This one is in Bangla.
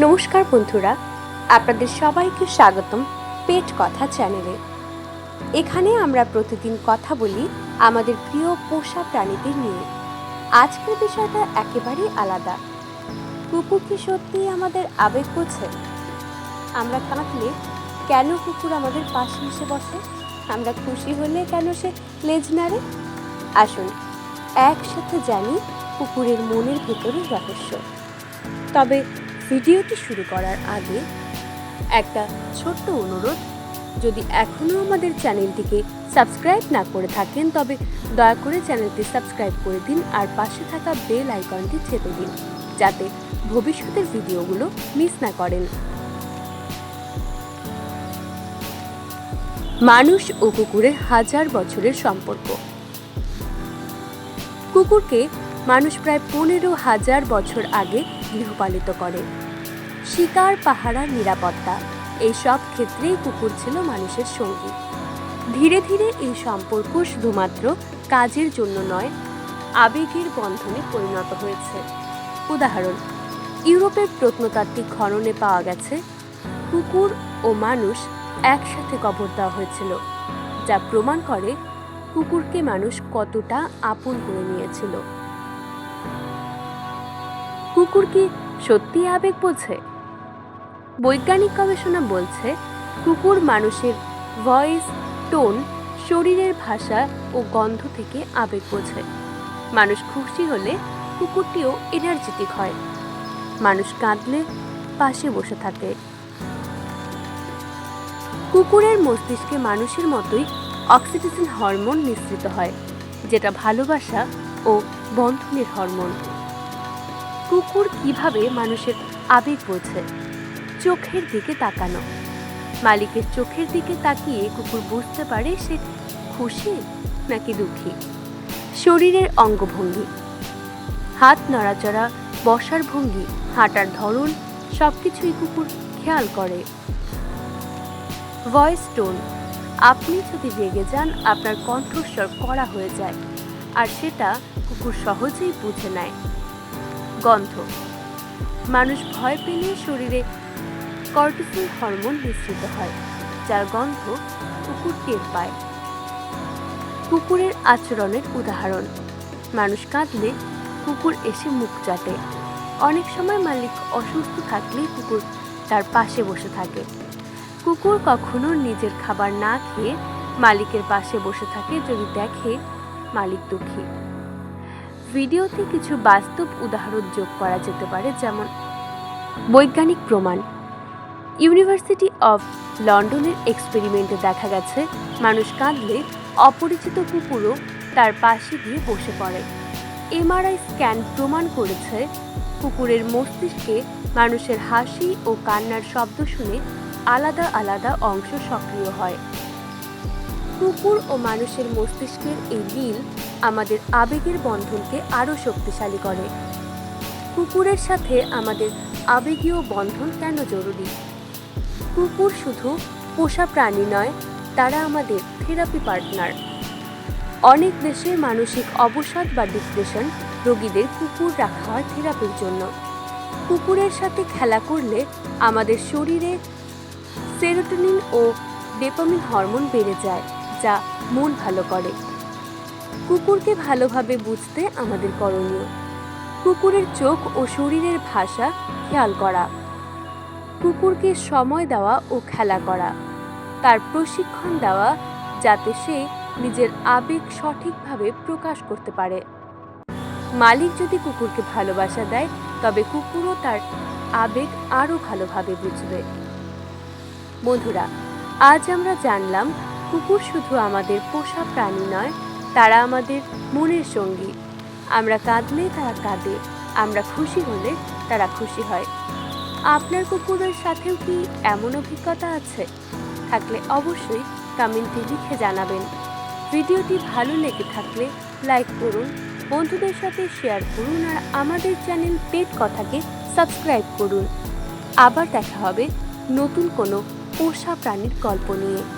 নমস্কার বন্ধুরা, আপনাদের সবাইকে স্বাগতম পেট কথা চ্যানেলে। এখানে আমরা প্রতিদিন কথা বলি আমাদের প্রিয় পোষা প্রাণীদের নিয়ে। আজকের বিষয়টা একেবারেই আলাদা। কুকুর কি সত্যিই আমাদের আবেগ বোঝে? আমরা কাঁদলে কেন কুকুর আমাদের পাশে এসে বসে? আমরা খুশি হলে কেন সে লেজ নাড়ে? আসুন, একসাথে জানি কুকুরের মনের ভেতরের রহস্য। তবে ভিডিওটি শুরু করার আগে একটা ছোট্ট অনুরোধ। যদি এখনও আমাদের চ্যানেলটিকে সাবস্ক্রাইব না করে থাকেন, তবে দয়া করে চ্যানেলটি সাবস্ক্রাইব করে দিন আর পাশে থাকা বেল আইকনটি চেপে দিন, যাতে ভবিষ্যতের ভিডিওগুলো মিস না করেন। মানুষ ও কুকুরের হাজার বছরের সম্পর্ক। কুকুরকে মানুষ প্রায় পনেরো হাজার বছর আগে গৃহপালিত করে। শিকার পাহারা নিরাপত্তা এই সব ক্ষেত্রেই কুকুর ছিল মানুষের সঙ্গী। ধীরে ধীরে এই সম্পর্ক শুধুমাত্র কাজের জন্য নয়, আবেগের বন্ধনে পরিণত হয়েছে। উদাহরণ, ইউরোপের প্রত্নতাত্ত্বিক খননে পাওয়া গেছে, কুকুর ও মানুষ একসাথে কবর দেওয়া হয়েছিল, যা প্রমাণ করে কুকুরকে মানুষ কতটা আপন করে নিয়েছিল। কুকুর কি সত্যি আবেগ বোঝে। বৈজ্ঞানিক গবেষণা বলছে, কুকুর মানুষের ভয়েস, টোন, শরীরের ভাষা ও গন্ধ থেকে আবেগ বোঝে। মানুষ খুশি হলে কুকুরটিও এনার্জেটিক হয়। মানুষ কাঁদলে পাশে বসে থাকে। কুকুরের মস্তিষ্কে মানুষের মতোই অক্সিটোসিন হরমোন নিঃসৃত হয়, যেটা ভালোবাসা ও বন্ধনের হরমোন কুকুর কীভাবে মানুষের আবেগ বোঝে? চোখের দিকে তাকানো। মালিকের চোখের দিকে তাকিয়ে কুকুর বুঝতে পারে সে খুশি নাকি দুঃখী। শরীরের অঙ্গভঙ্গি। হাত নড়াচড়া, বসার ভঙ্গি, হাঁটার ধরন, সবকিছুই কুকুর খেয়াল করে। Voice tone. আপনি যদি রেগে যান, আপনার কণ্ঠস্বর করা হয়ে যায়, আর সেটা কুকুর সহজেই বুঝে নেয়। গন্ধ। মানুষ ভয় পেলে শরীরে কর্টিসল হরমোন নিঃসৃত হয়, যার গন্ধ কুকুর টের পায়। কুকুরের আচরণের উদাহরণ, মানুষ কাঁদলে কুকুর এসে মুখ চাটে। অনেক সময় মালিক অসুস্থ থাকলে কুকুর তার পাশে বসে থাকে। কুকুর কখনো নিজের খাবার না খেয়ে মালিকের পাশে বসে থাকে যদি দেখে মালিক দুঃখী। ভিডিওতে কিছু বাস্তব উদাহরণ যোগ করা যেতে পারে, যেমন বৈজ্ঞানিক প্রমাণ। ইউনিভার্সিটি অফ লন্ডনের এক্সপেরিমেন্টে দেখা গেছে, মানুষ কাঁদলে অপরিচিত কুকুরও তার পাশে গিয়ে বসে পড়ে। এমআরআই স্ক্যান প্রমাণ করেছে, কুকুরের মস্তিষ্কে মানুষের হাসি ও কান্নার শব্দ শুনে আলাদা আলাদা অংশ সক্রিয় হয়। কুকুর ও মানুষের মস্তিষ্কের এই মিল আমাদের আবেগের বন্ধনকে আরও শক্তিশালী করে। কুকুরের সাথে আমাদের আবেগীয় বন্ধন কেন জরুরি? কুকুর শুধু পোষা প্রাণী নয়, তারা আমাদের থেরাপি পার্টনার। অনেক দেশে মানসিক অবসাদ বা ডিপ্রেশন রোগীদের কুকুর রাখা হয় থেরাপির জন্য। কুকুরের সাথে খেলা করলে আমাদের শরীরে সেরোটোনিন ও ডোপামিন হরমোন বেড়ে যায়। যা মন ভালো করে। কুকুরকে ভালোভাবে বুঝতে আমাদের করণীয়। কুকুরের চোখ ও শরীরের ভাষা খেয়াল করা। কুকুরকে সময় দেওয়া ও খেলা করা। তার প্রশিক্ষণ দেওয়া যাতে সে নিজের আবেগ সঠিকভাবে প্রকাশ করতে পারে। মালিক যদি কুকুরকে ভালোবাসা দেয়, তবে কুকুরও তার আবেগ আরও ভালোভাবে বুঝবে। বন্ধুরা, আজ আমরা জানলাম কুকুর শুধু আমাদের পোষা প্রাণী নয়, তারা আমাদের মনের সঙ্গী। আমরা কাঁদলে তারা কাঁদে, আমরা খুশি হলে তারা খুশি হয়। আপনার কুকুরের সাথেও কি এমন অভিজ্ঞতা আছে? থাকলে অবশ্যই কমেন্টে লিখে জানাবেন। ভিডিওটি ভালো লেগে থাকলে লাইক করুন, বন্ধুদের সাথে শেয়ার করুন আর আমাদের চ্যানেল পেট কথাকে সাবস্ক্রাইব করুন। আবার দেখা হবে নতুন কোনো পোষা প্রাণীর গল্প নিয়ে।